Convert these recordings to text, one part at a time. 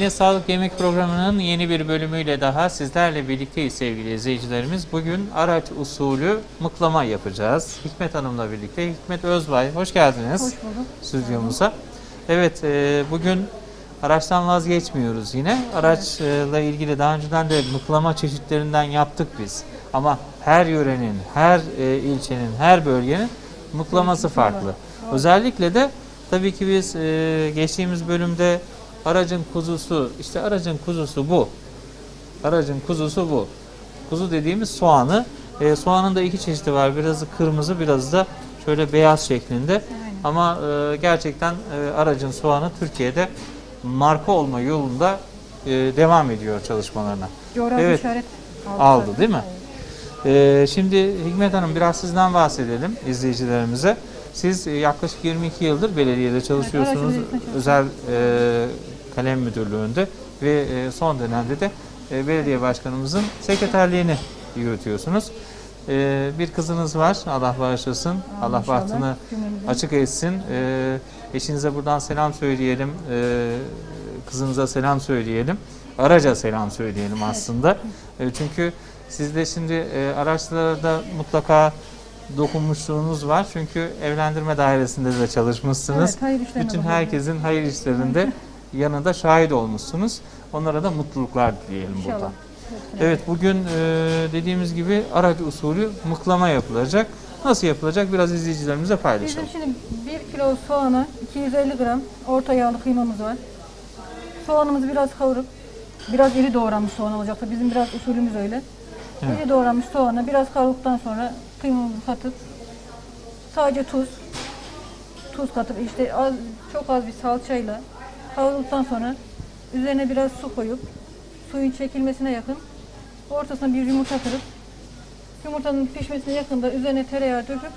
Eline Sağlık Yemek Programı'nın yeni bir bölümüyle daha sizlerle birlikteyiz sevgili izleyicilerimiz. Bugün araç usulü mıklama yapacağız. Hikmet Hanım'la birlikte. Hikmet Özbay, hoş geldiniz Hoş bulduk. stüdyomuza. Evet, e, bugün araçtan vazgeçmiyoruz yine. Araçla ilgili daha önceden de mıklama çeşitlerinden yaptık biz. Ama her yörenin, her e, ilçenin, her bölgenin mıklaması farklı. Özellikle de tabii ki biz e, geçtiğimiz bölümde aracın kuzusu, işte aracın kuzusu bu. Aracın kuzusu bu. Kuzu dediğimiz soğanı. E, soğanın da iki çeşidi var. Birazı kırmızı, biraz da şöyle beyaz şeklinde. Aynen. Ama e, gerçekten e, aracın soğanı Türkiye'de marka olma yolunda e, devam ediyor çalışmalarına. Coğrafi Evet. işaret aldı. Aldı, değil mi? Evet. E, şimdi Hikmet Hanım biraz sizden bahsedelim izleyicilerimize. Siz e, yaklaşık 22 yıldır belediyede çalışıyorsunuz. müdürlüğünde özel e, kalem müdürlüğünde ve e, son dönemde de e, belediye başkanımızın sekreterliğini yürütüyorsunuz. E, bir kızınız var. Allah bağışlasın. Allah İnşallah bahtını açık etsin. Ee, eşinize buradan selam söyleyelim. Ee, kızınıza selam söyleyelim. Araca selam söyleyelim aslında. Ee, çünkü siz de şimdi e, araçlarda mutlaka dokunmuşluğunuz var. Çünkü evlendirme dairesinde de çalışmışsınız. Evet, hayır işlerine Bütün bakıyorum. herkesin hayır işlerinde yanında şahit olmuşsunuz. Onlara da mutluluklar dileyelim burada. İnşallah. Hepsine. Evet bugün e, dediğimiz gibi araç usulü mıklama yapılacak. Nasıl yapılacak biraz izleyicilerimize paylaşalım. Bizim şimdi 1 kilo soğana 250 gram orta yağlı kıymamız var. Soğanımızı biraz kavurup biraz iri doğranmış soğan olacak. Bizim biraz usulümüz öyle. Evet. İri doğranmış soğanı biraz kavurduktan sonra kıymamızı katıp sadece tuz tuz katıp işte az, çok az bir salçayla kavurduktan sonra üzerine biraz su koyup suyun çekilmesine yakın ortasına bir yumurta kırıp yumurtanın pişmesine yakında üzerine tereyağı döküp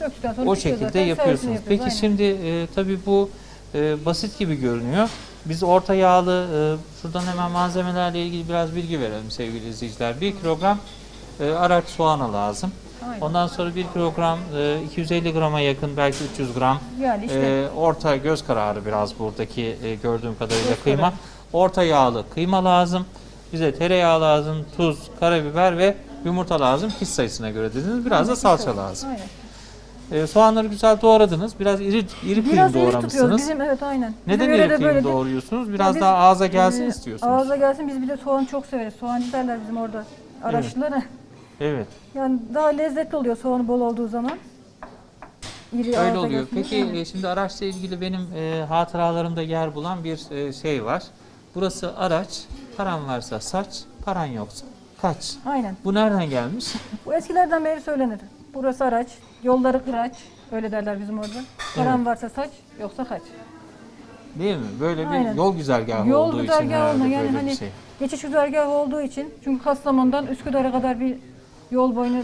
döktükten sonra O şekilde zaten. yapıyorsunuz. Peki aynen. şimdi e, tabii bu e, basit gibi görünüyor. Biz orta yağlı, e, şuradan hemen malzemelerle ilgili biraz bilgi verelim sevgili izleyiciler. 1 kilogram e, araç soğanı lazım. Aynen. Ondan sonra 1 kilogram e, 250 grama yakın belki 300 gram Yani işte e, orta göz kararı biraz buradaki e, gördüğüm kadarıyla kıyma. kararı. Orta yağlı kıyma lazım. Bize tereyağı lazım, tuz, karabiber ve yumurta lazım. Kişi sayısına göre dediniz. Biraz da Aynen, salça işte. lazım. Aynen. E, soğanları güzel doğradınız. Biraz iri iri film Biraz iri tutuyoruz. doğramışsınız. Bizim evet aynen. Neden iri film böyledir. doğruyorsunuz? Biraz biz, daha ağza gelsin Ee, istiyorsunuz. Ağza gelsin biz bir de soğan çok severiz. Soğancı derler bizim orada araçları. Evet. Yani daha lezzetli oluyor soğanı bol olduğu zaman. İri Öyle ağza oluyor. Peki e, şimdi araçla ilgili benim e, hatıralarımda yer bulan bir e, şey var. Burası araç. Paran varsa saç, paran yoksa kaç. Aynen. Bu nereden gelmiş? Bu eskilerden beri söylenir. Burası araç, yolları kıraç. Öyle derler bizim orada. Paran varsa saç, yoksa kaç. Değil mi? Böyle bir Aynen. yol güzergahı Yol olduğu için güzergahı herhalde olma yani böyle hani bir şey. geçiş güzergahı olduğu için çünkü Kastamonu'dan Üsküdar'a kadar bir yol boyunu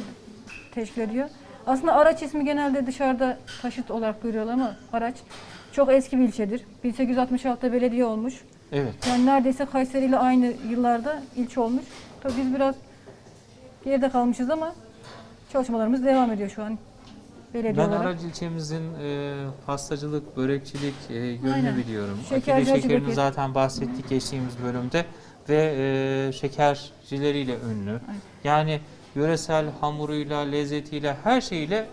teşkil ediyor. Aslında araç ismi genelde dışarıda taşıt olarak görüyorlar ama araç çok eski bir ilçedir. 1866'da belediye olmuş. Evet. Yani neredeyse Kayseri ile aynı yıllarda ilçe olmuş. Tabii biz biraz geride kalmışız ama çalışmalarımız devam ediyor şu an belediye Ben olarak. Araç ilçemizin e, pastacılık, börekçilik e, yönünü Aynen. biliyorum. Şekerci, Akide şekerini zaten bahsettik geçtiğimiz bölümde ve e, şekercileriyle ünlü. Yani yöresel hamuruyla, lezzetiyle, her şeyiyle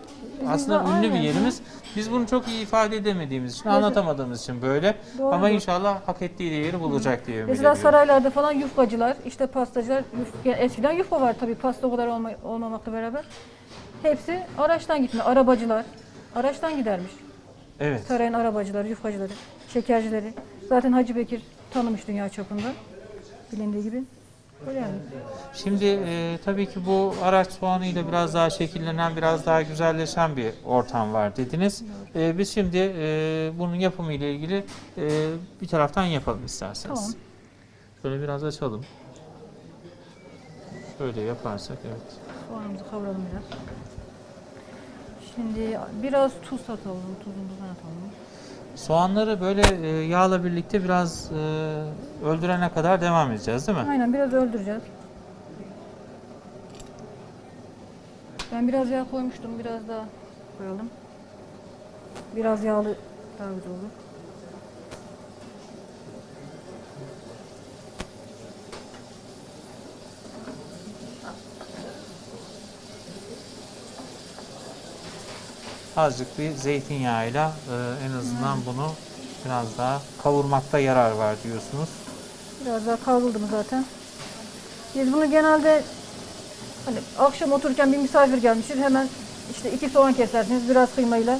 aslında de ünlü bir aynen, yerimiz. Biz bunu çok iyi ifade edemediğimiz için, Mesela- anlatamadığımız için böyle. Doğru. Ama inşallah hak ettiği yeri bulacak diye ümit Mesela ediyorum. saraylarda falan yufkacılar, işte pastacılar, yuf- ya eskiden yufka var tabii pasta o kadar olma, olmamakla beraber. Hepsi araçtan gitme, arabacılar araçtan gidermiş. Evet. Sarayın arabacıları, yufkacıları, şekercileri. Zaten Hacı Bekir tanımış dünya çapında bilindiği gibi. Şimdi e, tabii ki bu araç soğanıyla biraz daha şekillenen, biraz daha güzelleşen bir ortam var dediniz. E, biz şimdi e, bunun yapımı ile ilgili e, bir taraftan yapalım isterseniz. Tamam. Şöyle biraz açalım. Şöyle yaparsak evet. Soğanımızı kavuralım biraz. Şimdi biraz tuz atalım, tuzumuzu atalım. Soğanları böyle e, yağla birlikte biraz e, öldürene kadar devam edeceğiz değil mi? Aynen biraz öldüreceğiz. Ben biraz yağ koymuştum, biraz daha koyalım. Biraz yağlı daha güzel olur. Azıcık bir zeytinyağıyla e, en azından bunu biraz daha kavurmakta yarar var diyorsunuz. Biraz daha kavruldu mu zaten. Biz bunu genelde hani akşam otururken bir misafir gelmiştir hemen işte iki soğan kesersiniz biraz kıymayla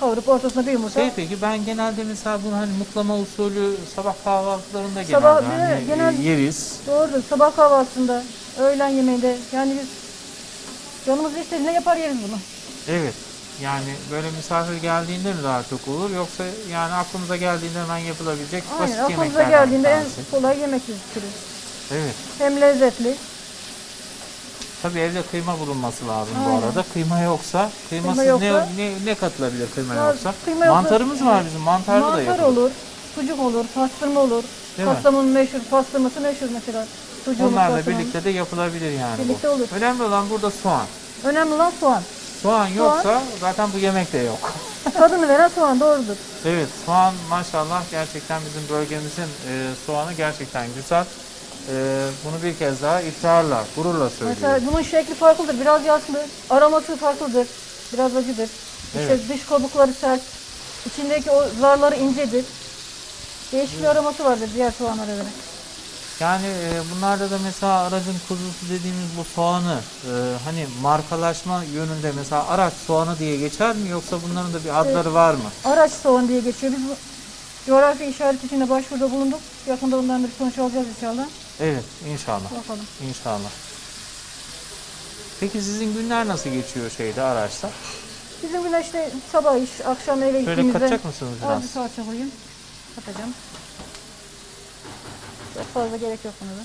kavurup ortasına bir yumurta. Şey peki ben genelde mesela bunu hani muklama usulü sabah kahvaltılarında Sabah genelde hani, Genel- e, yeriz. Doğrudur. Sabah kahvaltısında, öğlen yemeğinde yani biz canımız istediğinde yapar yeriz bunu. Evet. Yani böyle misafir geldiğinde mi daha çok olur yoksa yani aklımıza geldiğinde hemen yapılabilecek basit Aynen. Aklımıza geldiğinde en kolay yemek türü. Evet. Hem lezzetli. Tabii evde kıyma bulunması lazım bu Aynen. arada. Kıyma yoksa, kıymasız Kıyma ne, yoksa- ne, ne katılabilir kıyma Ya, yoksa? kıyma yoksa- Mantarımız var bizim. Mantarlı da Mantar yapılır. olur, sucuk olur, pastırma olur. Değil meşhur, pastırması meşhur mesela. Sucuğumuz, Onlarla pastırmamız. birlikte de yapılabilir yani Birlikte bu. olur. Önemli olan burada soğan. Önemli olan soğan. Soğan yoksa zaten bu yemek de yok. Tadını veren soğan doğrudur. Evet soğan maşallah gerçekten bizim bölgemizin e, soğanı gerçekten güzel. E, bunu bir kez daha ikrarla, gururla söylüyorum. Mesela bunun şekli farklıdır. Biraz yaslı, aroması farklıdır. Biraz acıdır. İşte Evet. dış kabukları sert. içindeki o zarları incedir. Değişik bir aroması vardır diğer soğanlara göre. Yani e, bunlarda da mesela aracın kuzusu dediğimiz bu soğanı e, hani markalaşma yönünde mesela araç soğanı diye geçer mi yoksa bunların da bir adları var mı? Araç soğan diye geçiyor. Biz bu coğrafi işaret içinde başvuruda bulunduk. Yakında ondan bir sonuç alacağız inşallah. Evet inşallah Bakalım. inşallah. Peki sizin günler nasıl geçiyor şeyde araçta? Bizim güne işte sabah iş, akşam eve Şöyle gittiğimizde katacak mısınız az bir biraz? salça koyayım. Katacağım. Çok fazla gerek yok buna da.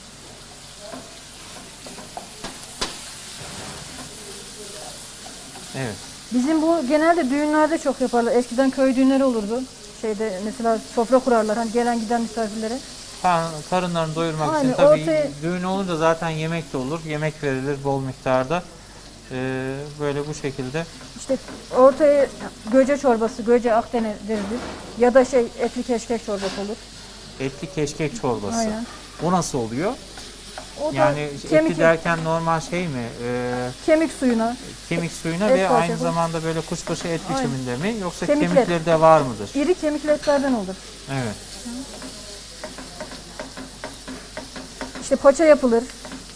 Evet. Bizim bu genelde düğünlerde çok yaparlar. Eskiden köy düğünleri olurdu. Şeyde mesela sofra kurarlar hani gelen giden misafirlere. Kar- Karınlarını doyurmak için Aynen, tabii ortaya- düğün olunca zaten yemek de olur. Yemek verilir bol miktarda. Ee, böyle bu şekilde. İşte ortaya göce çorbası, göce akdeniz derilir. Ya da şey etli keşkek çorbası olur. Etli keşkek çorbası. Aynen. O nasıl oluyor? O da Yani kemik, etli derken normal şey mi? Ee, kemik suyuna, kemik suyuna Et ve aynı parçası. zamanda böyle kuşbaşı et Aynen. biçiminde mi? Yoksa Kemikler. kemikleri de var mıdır? iri kemikli etlerden olur. Evet. İşte paça yapılır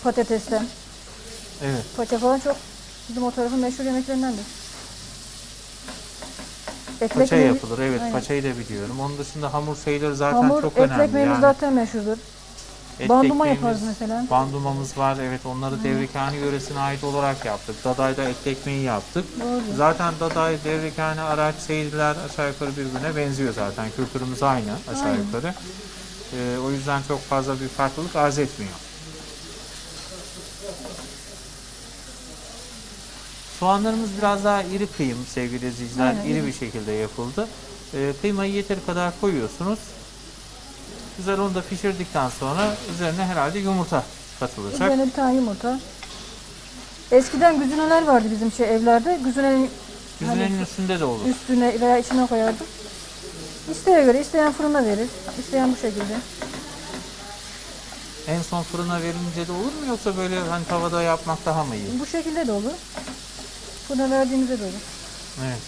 patatesten. Evet. Paça falan çok bizim o tarafın meşhur yemeklerindendir. Etli Paça yapılır. Evet, Aynen. paçayı da biliyorum. Onun dışında hamur şeyleri zaten Hamur, çok etli önemli. ekmeğimiz Yani zaten meşhurdur. etli Banduma ekmeğimiz, yaparız mesela. Bandumamız var. Evet, onları Devrikani yöresine ait olarak yaptık. Daday'da etli ekmeği yaptık. Doğru. Zaten Daday, Devrikani, araç, seyirler aşağı yukarı birbirine benziyor zaten. Kültürümüz aynı aşağı yukarı. Ee, o yüzden çok fazla bir farklılık arz etmiyor. Soğanlarımız biraz daha iri kıyım sevgili izleyiciler. Aynen, iri bir şekilde yapıldı. Ee, kıymayı yeteri kadar koyuyorsunuz. Güzel onu da pişirdikten sonra üzerine herhalde yumurta katılacak. Üzerine bir tane yumurta. Eskiden güzüneler vardı bizim şey evlerde. Güzünenin Güzelenin hani üstünde de olur. üstüne veya içine koyardık. İsteğe göre isteyen fırına verir. isteyen bu şekilde. En son fırına verince de olur mu yoksa böyle hani tavada yapmak daha mı iyi? Bu şekilde de olur. Fırına verdiğimizde de olur. Evet.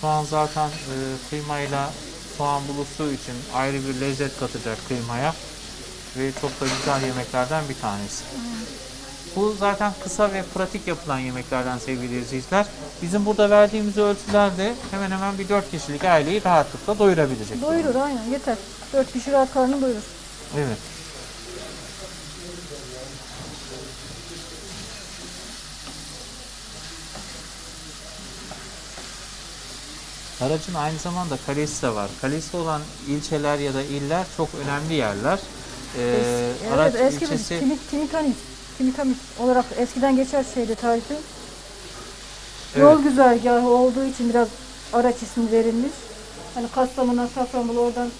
Şu an zaten e, kıymayla soğan buluştuğu için ayrı bir lezzet katacak kıymaya ve çok da güzel yemeklerden bir tanesi. Bu zaten kısa ve pratik yapılan yemeklerden sevgili izleyiciler. Bizim burada verdiğimiz ölçülerde hemen hemen bir 4 kişilik aileyi rahatlıkla doyurabilecek. Doyurur aynen yeter. Dört kişi rahat karnını doyurur. Evet. Aracın aynı zamanda kalesi de var. Kalesi olan ilçeler ya da iller çok önemli yerler. Ee, Es- araç evet, eski ilçesi Timik, Timikanis. Timikamis olarak eskiden geçer şeyde tarifi. Evet. Yol güzergahı olduğu için biraz araç ismi verilmiş. Hani Kastamonu, Safranbolu oradan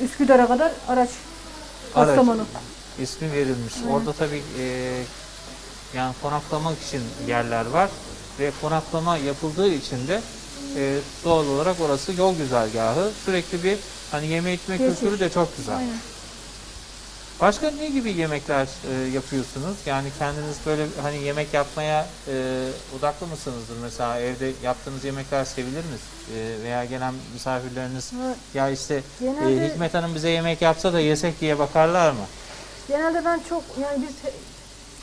Üsküdar'a kadar araç Araç. Kastamonu. ismi verilmiş. Evet. Orada tabii e, yani konaklamak için yerler var ve konaklama yapıldığı için de e, doğal olarak orası yol güzergahı. Sürekli bir hani yeme içme Geçiş. kültürü de çok güzel. Aynen. Başka ne gibi yemekler e, yapıyorsunuz? Yani kendiniz böyle hani yemek yapmaya e, odaklı mısınızdır? Mesela evde yaptığınız yemekler sevilir mi? E, veya gelen misafirleriniz Ama ya işte e, Genelde, Hikmet Hanım bize yemek yapsa da yesek diye bakarlar mı? genelde ben çok yani biz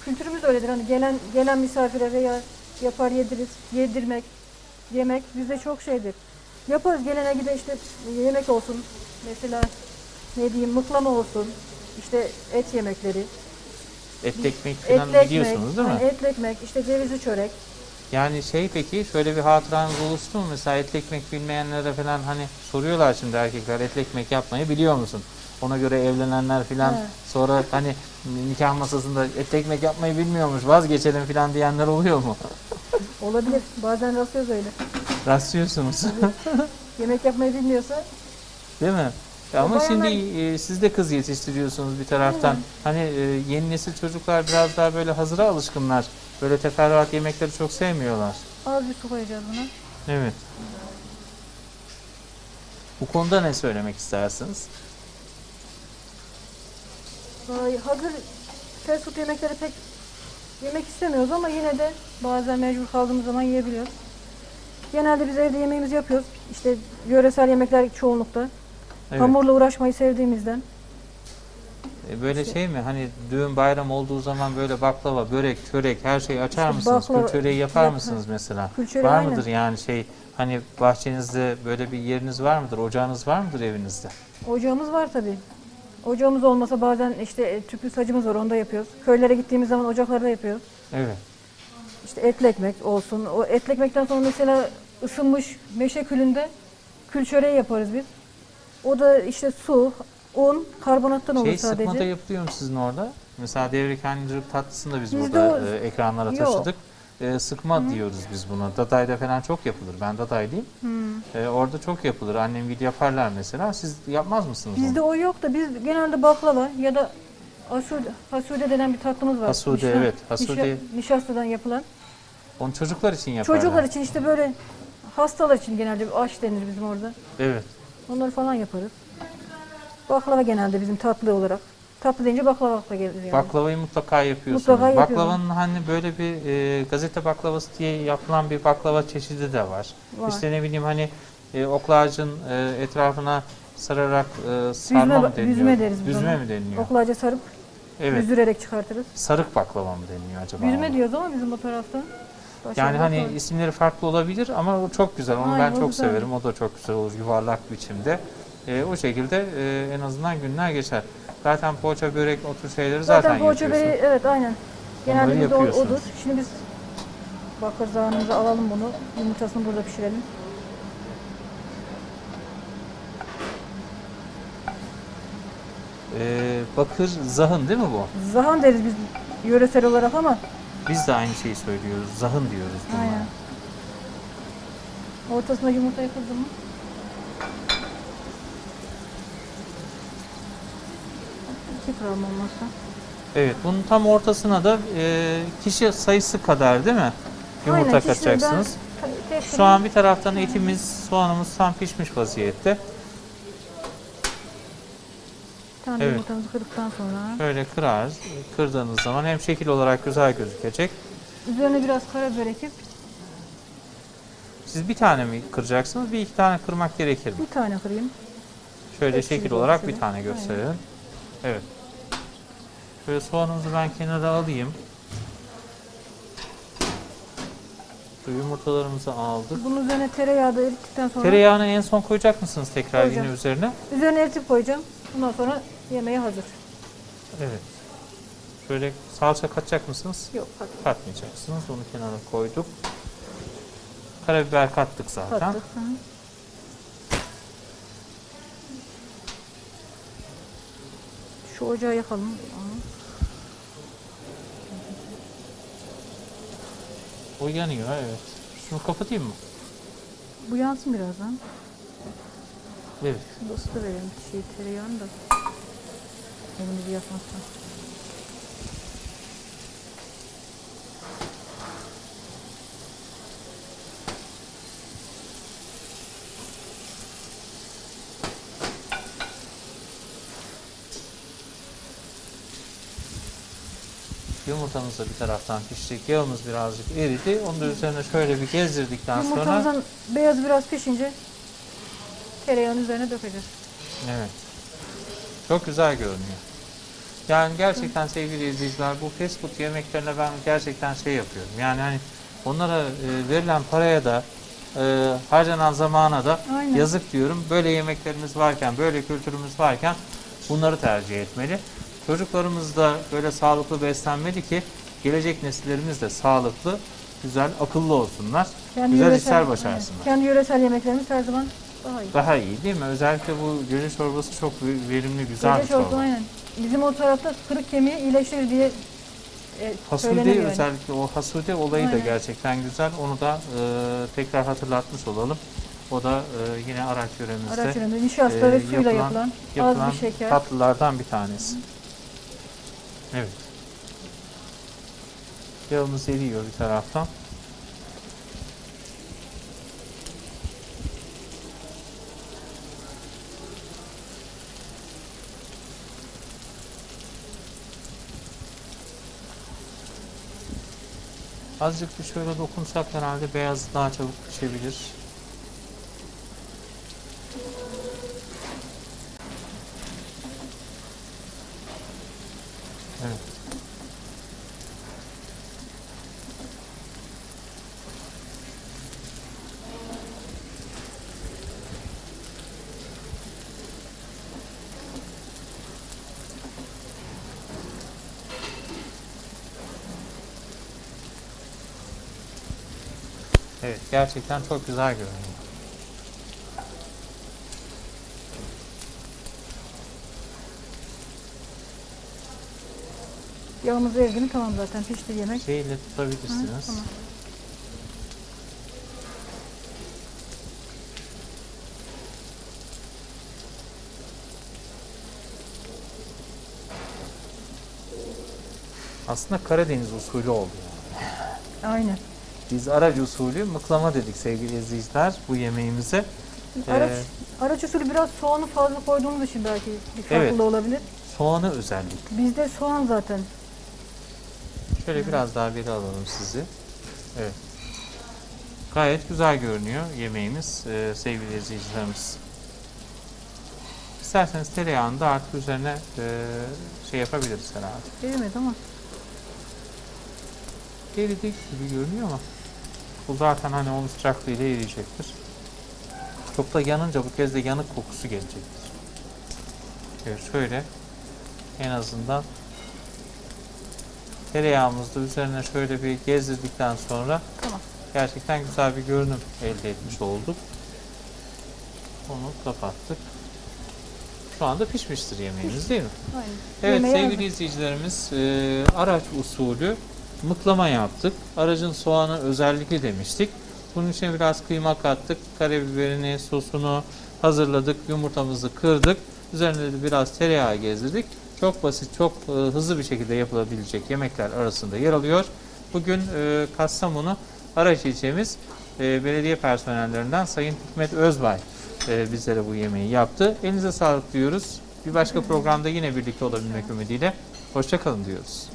kültürümüz öyledir. Hani gelen gelen misafire veya yapar yediririz, yedirmek, yemek bizde çok şeydir. Yaparız gelene gide işte yemek olsun. Mesela ne diyeyim mıklama olsun. işte et yemekleri. Etli ekmek falan Etli ekmek. biliyorsunuz değil mi? etli ekmek, işte cevizli çörek. Yani şey peki şöyle bir hatıranız oluştu mu? Mesela etli ekmek bilmeyenlere falan hani soruyorlar şimdi erkekler etli ekmek yapmayı biliyor musun? Ona göre evlenenler falan Evet. sonra hani nikah masasında etli ekmek yapmayı bilmiyormuş vazgeçelim falan diyenler oluyor mu? Olabilir. Bazen rastlıyoruz öyle. Rastlıyorsunuz Yemek yapmayı bilmiyorsa değil mi? Ya Ama bayanlar- şimdi e, siz de kız yetiştiriyorsunuz bir taraftan. Hani e, yeni nesil çocuklar biraz daha böyle hazıra alışkınlar. Böyle teferruat yemekleri çok sevmiyorlar. az bir su koyacağız buna. Evet. Bu konuda ne söylemek istersiniz? Vallahi hazır fast food yemekleri pek yemek istemiyoruz ama yine de bazen mecbur kaldığımız zaman yiyebiliyoruz. Genelde biz evde yemeğimizi yapıyoruz. İşte yöresel yemekler çoğunlukta. Evet. Hamurla uğraşmayı sevdiğimizden. E, Böyle şey mi? Hani düğün bayram olduğu zaman böyle baklava, börek, çörek her şeyi açar İşte mısınız? baklava- Kül çöreği yapar Yap- mısınız mesela? Külçeri var aynen. mıdır yani şey hani bahçenizde böyle bir yeriniz var mıdır? Ocağınız var mıdır evinizde? Ocağımız var tabii. Ocağımız olmasa bazen işte e, tüplü sacımız var onda yapıyoruz. Köylere gittiğimiz zaman ocaklarda yapıyoruz. Evet. İşte etli ekmek olsun. O etli ekmekten sonra mesela ısınmış meşe külünde kül çöreği yaparız biz. O da işte su, un, karbonattan olur Şey sadece. sıkma da yapılıyor mu sizin orada? Mesela devrik hancırık tatlısını da biz Bizde burada o- e, ekranlara Yok. E, sıkma diyoruz biz buna. Dadayda falan çok yapılır. Ben dadaylıyım. E, orada çok yapılır. Annem gil yaparlar mesela. Siz yapmaz mısınız Bizde onu? o yok da biz genelde baklava ya da asude, hasude denen bir tatlımız var. Hasude, evet. Hasude- nişa- nişastadan yapılan. Onu çocuklar için yaparlar. Çocuklar için işte böyle hastalar için genelde aş denir bizim orada. Evet. Onları falan yaparız. Baklava genelde bizim tatlı olarak. Tatlı deyince baklava akla gelir yani. Baklavayı mutlaka yapıyorsunuz. Mutlaka yapıyorum. Baklavanın hani böyle bir e, gazete baklavası diye yapılan bir baklava çeşidi de var. var. İşte ne bileyim hani e, okla ağacın e, etrafına sararak e, sarma Büzme- deniliyor? büzme deriz biz Büzme ona. mi deniliyor? Oklaca sarıp Evet. büzdürerek çıkartırız. Sarık baklava mı deniliyor acaba? Büzme ona? diyoruz ama bizim o tarafta. Başka Yani hani baklava. isimleri farklı olabilir ama o çok güzel. Onu Aynen, ben çok güzel. severim. O da çok güzel olur yuvarlak biçimde. E, o şekilde e, en azından günler geçer. Zaten poğaça, börek o tür şeyleri zaten, Zaten poğaça yapıyorsun. böreği evet aynen. Genelde bizde o- yapıyorsunuz. odur. Şimdi biz bakır zamanımızı alalım bunu. Yumurtasını burada pişirelim. E, bakır zahın değil mi bu? Zahan deriz biz yöresel olarak ama Biz de aynı şeyi söylüyoruz. Zahın diyoruz aynen. Ortasına yumurta kırdım mı? İki gram olmazsa. Evet, bunun tam ortasına da e, kişi sayısı kadar değil mi? Yumurta Aynen, katacaksınız. Şu an bir taraftan etimiz, soğanımız tam pişmiş vaziyette. bir tane evet. yumurtamızı kırdıktan sonra Şöyle kırar, kırdığınız zaman hem şekil olarak güzel gözükecek. üzerine biraz karabiber ekip Siz bir tane mi kıracaksınız, bir iki tane kırmak gerekir mi? bir tane kırayım. Şöyle Hepsini şekil olarak bir gösterin. tane gösterelim. Evet. Şöyle soğanımızı ben kenara alayım. Yumurtalarımızı aldık. Bunun üzerine tereyağı da erittikten sonra Tereyağını en son koyacak mısınız tekrar Koyacağım. yine üzerine? üzerine eritip koyacağım. Bundan sonra yemeğe hazır. Evet. Şöyle salça katacak mısınız? Yok hadi Katmayacaksınız. Onu kenara koyduk. Karabiber kattık zaten. kattık. Hı. Şu ocağı yakalım. O yanıyor evet. Şunu kapatayım mı? Bu yansın birazdan. Evet. Isıtı verelim şey tereyağını da. Elimizi yakmasın. Yumurtamız da bir taraftan pişecek. Yağımız birazcık eridi. Onu da üzerine şöyle bir gezdirdikten sonra Yumurtamızın beyazı biraz pişince tereyağını üzerine dökeceğiz. Evet. Çok güzel görünüyor. Yani gerçekten sevgili izleyiciler bu fast food yemeklerine ben gerçekten şey yapıyorum. Yani hani onlara e, verilen paraya da e, harcanan zamana da Aynen. yazık diyorum. Böyle yemeklerimiz varken, böyle kültürümüz varken bunları tercih etmeli. Çocuklarımız da böyle sağlıklı beslenmeli ki gelecek nesillerimiz de sağlıklı, güzel, akıllı olsunlar. Kendi güzel yöresel- işler başarsınlar. evet, Kendi yöresel yemeklerimiz her zaman daha iyi. Daha iyi değil mi? Özellikle bu göce çorbası çok verimli, güzel Gece bir çorba. aynen. Bizim o tarafta kırık kemiği iyileştirir diye e, Hasude yani. özellikle o hasude olayı da Aynen. gerçekten güzel. Onu da e, tekrar hatırlatmış olalım. O da e, yine Araç yöremizde Araç ürünü, nişasta e, ve suyla yapılan, yapılan az bir şeker. tatlılardan bir tanesi. Evet. Yağımız eriyor bir taraftan. Azıcık bir şöyle dokunsak herhalde beyaz daha çabuk pişebilir. Evet, gerçekten çok güzel görünüyor. Yağımız erdi mi tamam zaten pişti yemek. Şeyle Hı, tutabilirsiniz. tamam. Aslında Karadeniz usulü oldu. Aynen. Biz Araç usulü mıklama dedik sevgili izleyiciler bu yemeğimize. Araç, Ee, araç usulü biraz soğanı fazla koyduğumuz için belki bir farklı Evet. olabilir. Soğanı özellikle. Bizde soğan zaten. Şöyle biraz daha beri alalım sizi. Evet. Gayet güzel görünüyor yemeğimiz e, sevgili izleyicilerimiz. İsterseniz tereyağını da artık üzerine e, şey yapabiliriz herhalde. Değil mi? Tamam. Eridik gibi görünüyor ama bu zaten hani onun sıcaklığıyla eriyecektir. Çok da yanınca bu kez de yanık kokusu gelecektir. Evet şöyle en azından tereyağımızı da üzerine şöyle bir gezdirdikten sonra Tamam. gerçekten güzel bir görünüm elde etmiş olduk. Onu kapattık. Şu anda pişmiştir yemeğimiz değil mi? Aynen. Evet Yemeğe sevgili hazır. izleyicilerimiz e, araç usulü mıklama yaptık. Aracın soğanı özellikle demiştik. Bunun için biraz kıyma kattık. Karabiberini, sosunu hazırladık. Yumurtamızı kırdık. Üzerine de biraz tereyağı gezdirdik. Çok basit, çok e, hızlı bir şekilde yapılabilecek yemekler arasında yer alıyor. Bugün e, Kastamonu Araç ilçemiz e, belediye personellerinden Sayın Hikmet Özbay e, bizlere bu yemeği yaptı. Elinize sağlık diyoruz. Bir başka programda yine birlikte olabilmek ümidiyle. Hoşçakalın diyoruz.